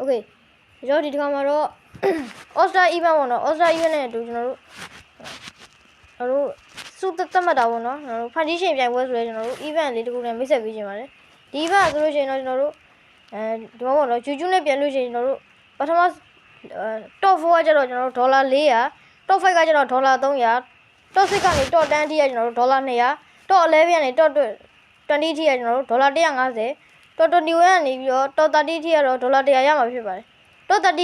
okay ကျွန်တော်ဒီတစ်ခါမှာတော့ all star event ပေါ့နော် all star event နဲ့အတူကျွန်တော်တို့ကျွန်တော်တို့စုသက်သက်မှတ်တာပေါ့နော်ကျွန်တော်တို့ foundation ပြိုင်ပွဲဆိုလဲကျွန်တော်တို့ event လေးတစ်ခုနဲ့မိတ်ဆက်ပေးခြင်းပါတယ်ဒီ event ဆိုလို့ရှိရင်တော့ကျွန်တော်တို့အဲဒီမှာပေါ့နော် juju နဲ့ပြန်လို့ရှိရင်ကျွန်တော်တို့ပထမ top 4ကကျတော့ကျွန်တော်တို့ဒေါ်လာ400 top 5ကကျတော့ဒေါ်လာ300 top 6ကနေ top 10အထိကကျွန်တော်တို့ဒေါ်လာ200 top 11ကနေ top 20အထိကကျွန်တော်တို့ဒေါ်လာ150 top 21ကနေပြီးတော့ top 30ထိကတော့ဒေါ်လာ100ရမှာဖြစ်ပါတယ် top 30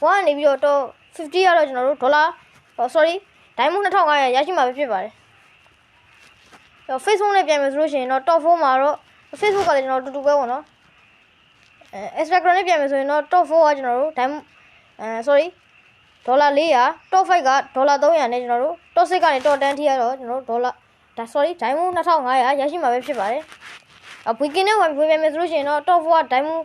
1ကနေပြီးတော့ top 50ကတော့ကျွန်တော်တို့ဒေါ်လာ sorry ဒိုင်းမွန်း2500ရရှိမှာပဲဖြစ်ပါတယ်တော့ Facebook နဲ့ပြန်မယ်ဆိုလို့ရှိရင်တော့ top 4မှာတော့ Facebook ကလည်းကျွန်တော်တူတူပဲပေါ့နော်အဲ Instagram နဲ့ပြန်မယ်ဆိုရင်တော့ top 4ကကျွန်တော်တို့ဒိုင်းအဲ sorry ဒေါ်လာ400 top 5ကဒေါ်လာ300နဲ့ကျွန်တော်တို့ top 6ကနေ top 10ထိကတော့ကျွန်တော်တို့ဒေါ်လာဒါ sorry ဒိုင်းမွန်း2500ရရှိမှာပဲဖြစ်ပါတယ် အ weekend နဲ့ဝင်ပြန်မယ်ဆိုလို့ရှိရင်တော့ top 4ကဒိုင်းမွန်း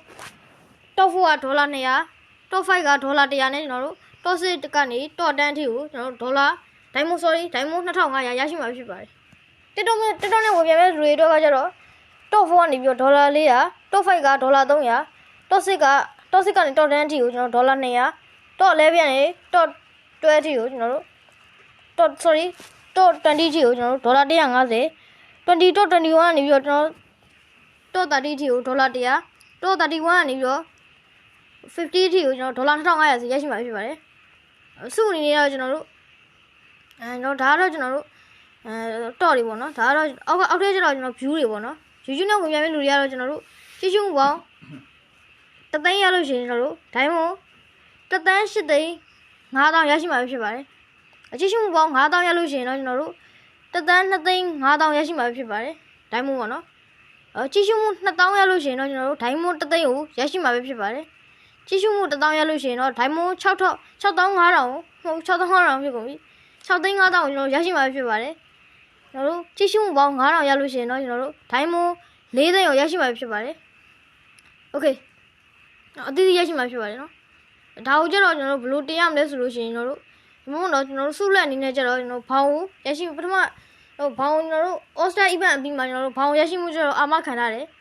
top 4ကဒေါ်လာ200 top 5ကဒေါ်လာ100နဲ့ကျွန်တော်တို့ top 6ကနေ top 10ထိကိုကျွန်တော်တို့ဒေါ်လာဒိုင်းမွန်း sorry ဒိုင်းမွန်း2500ရရှိမှာဖြစ်ပါတယ် TikTok နဲ့ TikTok နဲ့ဝင်ပြန်မဲ့လူတွေတော့ကကျတော့ top 4ကနေပြီးတော့ဒေါ်လာ400 top 5ကဒေါ်လာ300 top 6က top 6ကနေ top 10အထိကိုကျွန်တော်ဒေါ်လာ200 top 11ကနေ top 12အထိကိုကျွန်တော်တို့ top sorry top 20အထိကိုကျွန်တော်တို့ဒေါ်လာ150 20 top 21ကနေပြီးတော့ကျွန်တော် top 30အထိကိုဒေါ်လာ100 top 31ကနေပြီးတော့50အထိကိုကျွန်တော်ဒေါ်လာ2500စီရရှိမှာဖြစ်ပါတယ်စုအနေနဲ့တော့ကျွန်တော်တို့အဲတော့ဒါကတော့ကျွန်တော်တို့အဲတော့တွေပေါ့နော်ဒါကတော့အောက်အောက်ထဲကျတော့ကျွန်တော် view တွေပေါ့နော် YouTube နဲ့ဝင်ပြမယ့်လူတွေကတော့ကျွန်တော်တို့ရှင်းရှင်းပေါင်းတသိန်းရလို့ရှိရင်ကျွန်တော်တို့ဒိုင်းမွန်တသန်း၈သိန်း9000ရရှိမှာဖြစ်ပါတယ်အချင်းရှင်းပေါင်း9000ရလို့ရှိရင်တော့ကျွန်တော်တို့တသန်း2သိန်း9000ရရှိမှာဖြစ်ပါတယ်ဒိုင်းမွန်ပေါ့နော် အချင်းရှင်းမှု2000ရလို့ရှိရင်တော့ကျွန်တော်တို့ဒိုင်းမွန်တသိန်းကိုရရှိမှာပဲဖြစ်ပါတယ်ကြည့်ရှုမှု1000ရလို့ရှိရင်တော့ဒိုင်မွန်6ထောက်6500ဟုတ်6500ဖြစ်ကုန်ပြီ6သိန်း5000ကိုကျွန်တော်ရရှိမှာဖြစ်ပါတယ်ကျွန်တော်တို့ကြည့်ရှုမှုပေါင်း9000ရလို့ရှိရင်တော့ကျွန်တော်တို့ဒိုင်မွန်4သိန်းကိုရရှိမှာဖြစ်ပါတယ်โอเคအသီးသီးရရှိမှာဖြစ်ပါတယ်နော်ဒါကိုကြတော့ကျွန်တော်တို့ဘယ်လိုတင်ရမလဲဆိုလို့ရှိရင်ကျွန်တော်တို့ဒီမို့တော့ကျွန်တော်တို့စုလက်အနေနဲ့ကြတော့ကျွန်တော်ဘောင်ကိုရရှိပထမ တို့ဘောင်ကျွန်တော်တို့ Oster event အပြီးမှာကျွန်တော်တို့ဘောင်ရရှိမှုကျတော့အာမခံထားတယ်။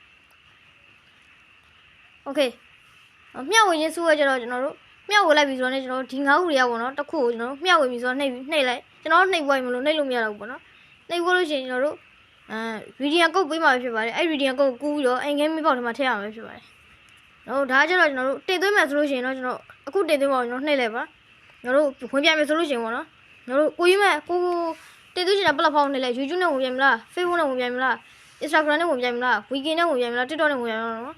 Okay မျှဝေခြင်းစုရကျတော့ကျွန်တော်တို့မျှဝေလိုက်ပြီဆိုတော့ねကျွန်တော်တို့ဒီ၅ခုတွေကပေါ့နော်တစ်ခုကိုကျွန်တော်တို့မျှဝေပြီဆိုတော့နှိပ်နှိပ်လိုက်ကျွန်တော်တို့နှိပ်ပွဲမလို့နှိပ်လို့မရတော့ဘူးပေါ့နော်နှိပ်ဖို့လို့ရှိရင်ကျွန်တော်တို့အဲရီဒီယံကုတ်ပေးမှာဖြစ်ပါတယ်အဲ့ရီဒီယံကုတ်ကိုကူးပြီးတော့အိမ်ကင်းမိပေါက်ထဲမှာထည့်ရမှာဖြစ်ပါတယ်တော့ဒါကြတော့ကျွန်တော်တို့တင်သွင်းမယ်ဆိုလို့ရှိရင်တော့ကျွန်တော်အခုတင်သွင်းပါကျွန်တော်နှိပ်လိုက်ပါကျွန်တော်တို့ဝင်ပြမယ်ဆိုလို့ရှိရင်ပေါ့နော်ကျွန်တော်တို့ကိုကြီးမဲ့ကိုကို သွင်းချင်တဲ့ platform နဲ့လဲ YouTube နဲ့ဝင်ပြမလား Facebook နဲ့ဝင်ပြမလား Instagram နဲ့ဝင်ပြမလား Weekend နဲ့ဝင်ပြမလား TikTok နဲ့ဝင်ပြမလားနော်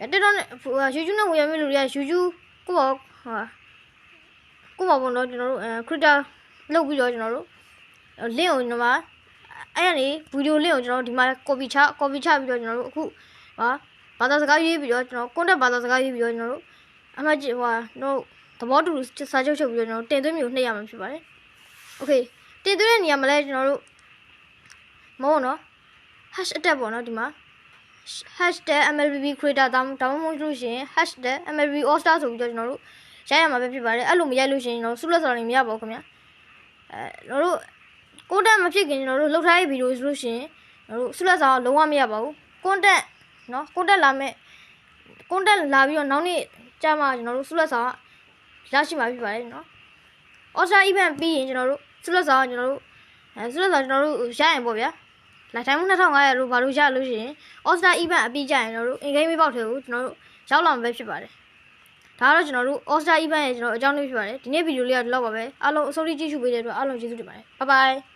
အဲ့တက်တော့နဲ့ဟိုယူကျူးနဲ့ဝင်ရမယ့်လူတွေကယူကျူးကိုပေါ့ဟာကိုပေါ့ပေါ့နော်ကျွန်တော်တို့အဲခရစ်တာလုပ်ပြီးတော့ကျွန်တော်တို့လင့်အောင်ဒီမှာအဲ့ရနေဗီဒီယိုလင့်အောင်ကျွန်တော်ဒီမှာ copy ချ copy ချပြီးတော့ကျွန်တော်တို့အခုဟာဘာသာစကားရေးပြီးတော့ကျွန်တော် content ဘာသာစကားရေးပြီးတော့ကျွန်တော်တို့အမှဟိုတော့သဘောတူစာချုပ်ချုပ်ပြီးတော့ကျွန်တော်တင်သွင်းမျိုးနှိပ်ရမှာဖြစ်ပါတယ်။ Okay တင်သွင်းတဲ့နေရာမှာလဲကျွန်တော်တို့မဟုတ်နော် hash attack ပေါ့နော်ဒီမှာ #MLBB creator တောင်းတောင်းမှမဟုတ်လို့ရှိရင် #MLBB all star ဆိုပြီးတော့ကျွန်တော်တို့ရိုက်ရမှာပဲဖြစ်ပါတယ်အဲ့လိုမရိုက်လို့ရှိရင်ကျွန်တော်ဆုလက်ဆောင်တွေမရပါဘူးခင်ဗျာအဲကျွန်တော်တို့ကိုတက်မဖြစ်ခင်ကျွန်တော်တို့လှုပ်ထားတဲ့ဗီဒီယိုဆိုလို့ရှိရင်ကျွန်တော်တို့ဆုလက်ဆောင်လုံးဝမရပါဘူးကွန်တက်နော်ကွန်တက်လာမဲ့ကွန်တက်လာပြီးတော့နောက်နေ့ကြာမှကျွန်တော်တို့ဆုလက်ဆောင်ရရှိမှာဖြစ်ပါတယ်နော် all star event ပြီးရင်ကျွန်တော်တို့ ဆုလက်ဆောင်ကျွန်တော်တို့အဲဆုလက်ဆောင်ကျွန်တော်တို့ရရင်ပေါ့ဗျာလာတိုင်းမှု2500လို့ဘာလို့ရလို့ရှိရင် All Star Event အပြီးကြရင်ကျွန်တော်တို့ in game ပေါက်ထဲကိုကျွန်တော်တို့ရောက်လာမှာပဲဖြစ်ပါတယ်ဒါကတော့ကျွန်တော်တို့ All Star Event ရဲ့ကျွန်တော်အကြောင်းလေးဖြစ်ပါတယ်ဒီနေ့ဗီဒီယိုလေးကဒီလောက်ပါပဲအားလုံးအဆုံးထိကြည့်ရှုပေးတဲ့အတွက်အားလုံးကျေးဇူးတင်ပါတယ် bye bye